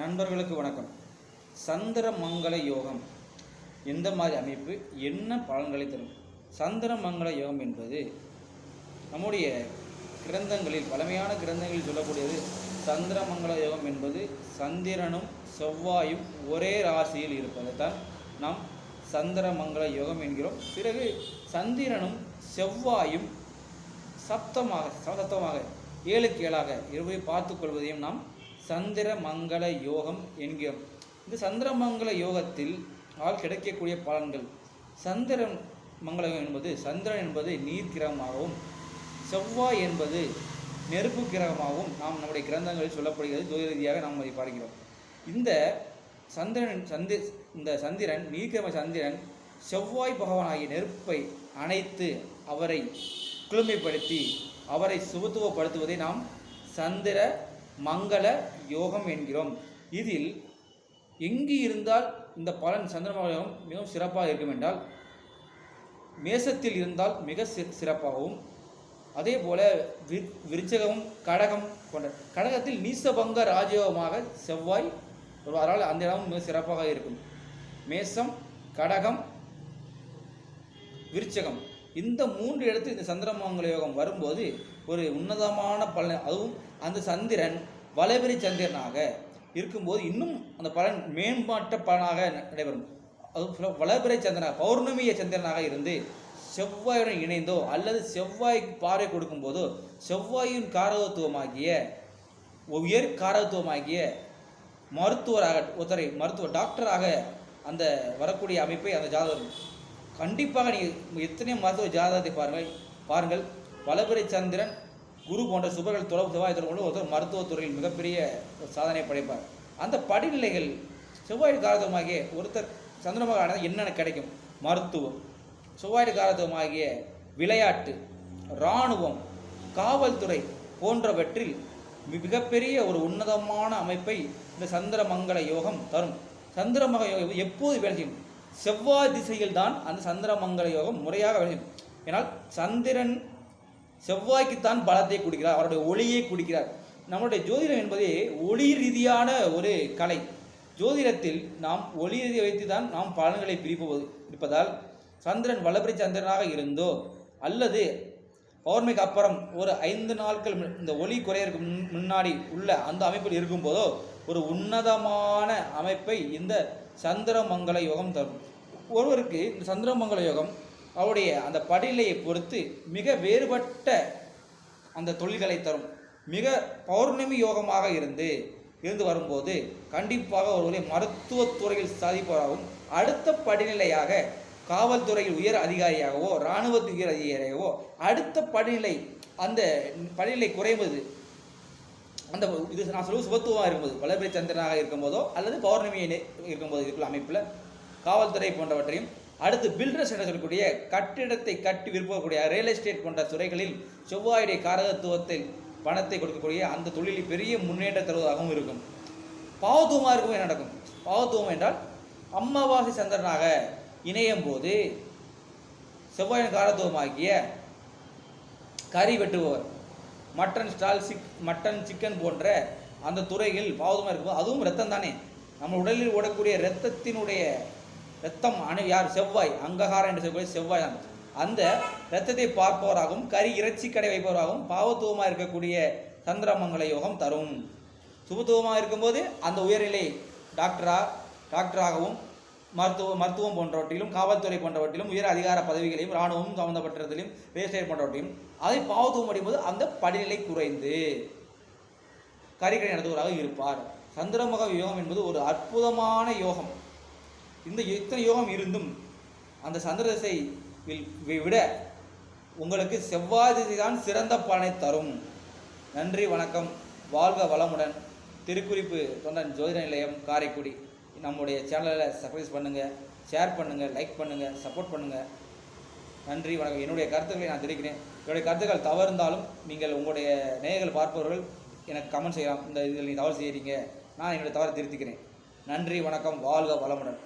நண்பர்களுக்கு வணக்கம். சந்திரமங்கல யோகம். எந்த மாதிரி அமைப்பு என்ன பலன்களை தரும்? சந்திரமங்கல யோகம் என்பது நம்முடைய கிரந்தங்களில் பழமையான கிரந்தங்களில் சொல்லக்கூடியது சந்திரமங்கல யோகம் என்பது சந்திரனும் செவ்வாயும் ஒரே ராசியில் இருப்பதை தான் நாம் சந்திரமங்கல யோகம் என்கிறோம். பிறகு சந்திரனும் செவ்வாயும் சப்தமாக சப்தமாக ஏழுக்கு ஏழாக இருவை பார்த்து கொள்வதையும் நாம் சந்திரமங்கள யோகம் என்கிறோம். இந்த சந்திரமங்கல யோகத்தில் ஆல் கிடைக்கக்கூடிய பலன்கள். சந்திரன் மங்கள என்பது சந்திரன் என்பது நீர் கிரகமாகவும் செவ்வாய் என்பது நெருப்பு கிரகமாகவும் நாம் நம்முடைய கிரந்தங்களில் சொல்லப்படுகிறது. ஜோதி ரீதியாக நாம் அதை பார்க்கிறோம். இந்த சந்திரன் சந்தி இந்த சந்திரன் நீர்க்கிரம சந்திரன் செவ்வாய் பகவானாகிய நெருப்பை அணைத்து அவரை குளுமைப்படுத்தி அவரை சுபத்துவப்படுத்துவதை நாம் சந்திர மங்கள யோகம் என்கிறோம் இதில் எங்கு இருந்தால் இந்த பலன் சந்திரமங்கல யோகம் மிகவும் சிறப்பாக இருக்கும் என்றால் மேசத்தில் இருந்தால் மிக சிறப்பாகவும் அதே போல வி விருச்சகம் கடகம் போன்ற கடகத்தில் நீசபங்க ராஜயோகமாக செவ்வாய் வருவார். அதனால் அந்த இடமும் மிக சிறப்பாக இருக்கும் மேசம் கடகம் விருச்சகம் இந்த மூன்று இடத்தில் இந்த சந்திரமங்கல யோகம் வரும்போது ஒரு உன்னதமான பலன் அதுவும் அந்த சந்திரன் வளபிரி சந்திரனாக இருக்கும்போது இன்னும் அந்த பலன் மேம்பாட்ட பலனாக ந- நடைபெறும். அதுவும் வளபிரை சந்திரனாக பௌர்ணமிய சந்திரனாக இருந்து செவ்வாயுடன் இணைந்தோ அல்லது செவ்வாய்க்கு பார்வை கொடுக்கும்போதோ செவ்வாயின் காரகத்துவமாகிய உயர் காரகத்துவமாகிய மருத்துவராக ஒருத்தரை மருத்துவ டாக்டராக அந்த வரக்கூடிய அமைப்பை அந்த ஜாதகம் கண்டிப்பாக நீங்கள் எத்தனையோ மருத்துவ ஜாதகத்தை பாருங்கள். பாருங்கள். வளபிறை சந்திரன் குரு போன்ற சுபர்கள் தொடர்பு செவ்வாய் தொடர்பு ஒருத்தர் மருத்துவத்துறையில் மிகப்பெரிய சாதனை படைப்பார். அந்த படிநிலைகள் செவ்வாய் காரதமாகிய ஒருத்தர் சந்திரமாக ஆனது என்னென்ன கிடைக்கும்? மருத்துவம். செவ்வாய் காரதமாகிய விளையாட்டு இராணுவம் காவல்துறை போன்றவற்றில் மிகப்பெரிய ஒரு உன்னதமான அமைப்பை இந்த சந்திரமங்கல யோகம் தரும். சந்திரமக யோகம் எப்போது வேலை செய்யும்? செவ்வாய் திசையில் தான் அந்த சந்திரமங்கல யோகம் முறையாக விளையும் ஏன்னால் சந்திரன் செவ்வாய்க்குத்தான் பலத்தை கொடுக்கிறார் அவருடைய ஒளியை கொடுக்கிறார். நம்முடைய ஜோதிடம் என்பதே ஒளி ரீதியான ஒரு கலை. ஜோதிடத்தில் நாம் ஒளி ரீதியை வைத்து தான் நாம் பலன்களை பிரிப்பது இருப்பதால் சந்திரன் வளபிரி சந்திரனாக இருந்தோ அல்லது பௌர்ணமிக்கு அப்புறம் ஒரு ஐந்து நாட்கள் இந்த ஒளி குறையறதுக்கு முன் முன்னாடி உள்ள அந்த அமைப்பில் இருக்கும்போதோ ஒரு உன்னதமான அமைப்பை இந்த சந்திரமங்கல யோகம் தரும். ஒருவருக்கு இந்த சந்திரமங்கல யோகம் அவருடைய அந்த படிநிலையை பொறுத்து மிக வேறுபட்ட அந்த தொழில்களை தரும். மிக பௌர்ணமி யோகமாக இருந்து இருந்து வரும்போது கண்டிப்பாக ஒருவரை மருத்துவத்துறையில் சாதிப்பவராகவும் அடுத்த படிநிலையாக காவல்துறையில் உயர் அதிகாரியாகவோ இராணுவத்து உயர் அதிகாரியாகவோ அடுத்த படிநிலை அந்த படிநிலை குறைவது அந்த இது நான் சொல்லுவது சுபத்துவமாக இருக்கும்போது வளர்பிறை சந்திரனாக இருக்கும்போதோ அல்லது பௌர்ணமி இருக்கும்போது இருக்கலாம் அமைப்பில். காவல்துறை போன்றவற்றையும் அடுத்து பில்டர்ஸ் என்று சொல்லக்கூடிய கட்டிடத்தை கட்டி விற்பக்கூடிய ரியல் எஸ்டேட் போன்ற துறைகளில் செவ்வாயுடைய காரகத்துவத்தில் பணத்தை கொடுக்கக்கூடிய அந்த தொழிலில் பெரிய முன்னேற்றம் தருவதாகவும் இருக்கும். பாவத்துவமாக இருக்கும் என்ன நடக்கும்? பாவத்துவம் என்றால் அம்மாவாசி சந்திரனாக இணையும் போது செவ்வாயின் காரத்துவமாகிய கறி வெட்டுபவர். Mutton stall chick mutton chicken போன்ற அந்த துறையில் பாவதமாக இருக்கும்போது அதுவும் ரத்தம் தானே நம்ம உடலில் ஓடக்கூடிய இரத்தத்தினுடைய ரத்தம் அணு யார்? செவ்வாய் அங்ககாரம் என்று சொல்லக்கூடிய செவ்வாய் தான். அந்த இரத்தத்தை பார்ப்பவராகவும் கறி இறைச்சி கடை வைப்பவராகவும் பாவத்துவமாக இருக்கக்கூடிய சந்திரமங்கல யோகம் தரும். சுபத்துவமாக இருக்கும்போது அந்த உயர்நிலை டாக்டரா டாக்டராகவும் மருத்துவ மருத்துவம் போன்றவற்றிலும் காவல்துறை போன்றவற்றிலும் உயர் அதிகார பதவிகளையும் இராணுவம் சம்பந்தப்பட்டதிலும் வேஸ்டேட் போன்றவற்றையும். அதை பாவத்துவம் அடையும்போது அந்த படிநிலை குறைந்து கரிகடை நடத்துவராக இருப்பார். சந்திரமுக யோகம் என்பது ஒரு அற்புதமான யோகம். இந்த இத்தனை யோகம் இருந்தும் அந்த சந்திர திசை வி- விட உங்களுக்கு செவ்வாய் திசைதான் சிறந்த பலனை தரும். நன்றி வணக்கம். வாழ்க வளமுடன். திருக்குறிப்பு தொண்டன் ஜோதிட நிலையம் காரைக்குடி. நம்முடைய சேனலை சப்ரைஸ் பண்ணுங்கள் ஷேர் பண்ணுங்கள் லைக் பண்ணுங்கள் சப்போர்ட் பண்ணுங்கள் நன்றி வணக்கம். என்னுடைய கருத்துக்களை நான் தெரிவிக்கிறேன். என்னுடைய கருத்துக்கள் தவறுந்தாலும் நீங்கள் உங்களுடைய நேயர்கள் பார்ப்பவர்கள் எனக்கு கமெண்ட் செய்யலாம். இந்த இதில் நீ தவறு செய்கிறீங்க நான் என்னுடைய தவறை திருத்திக்கிறேன். நன்றி வணக்கம். வாழ்க வளமுடன்.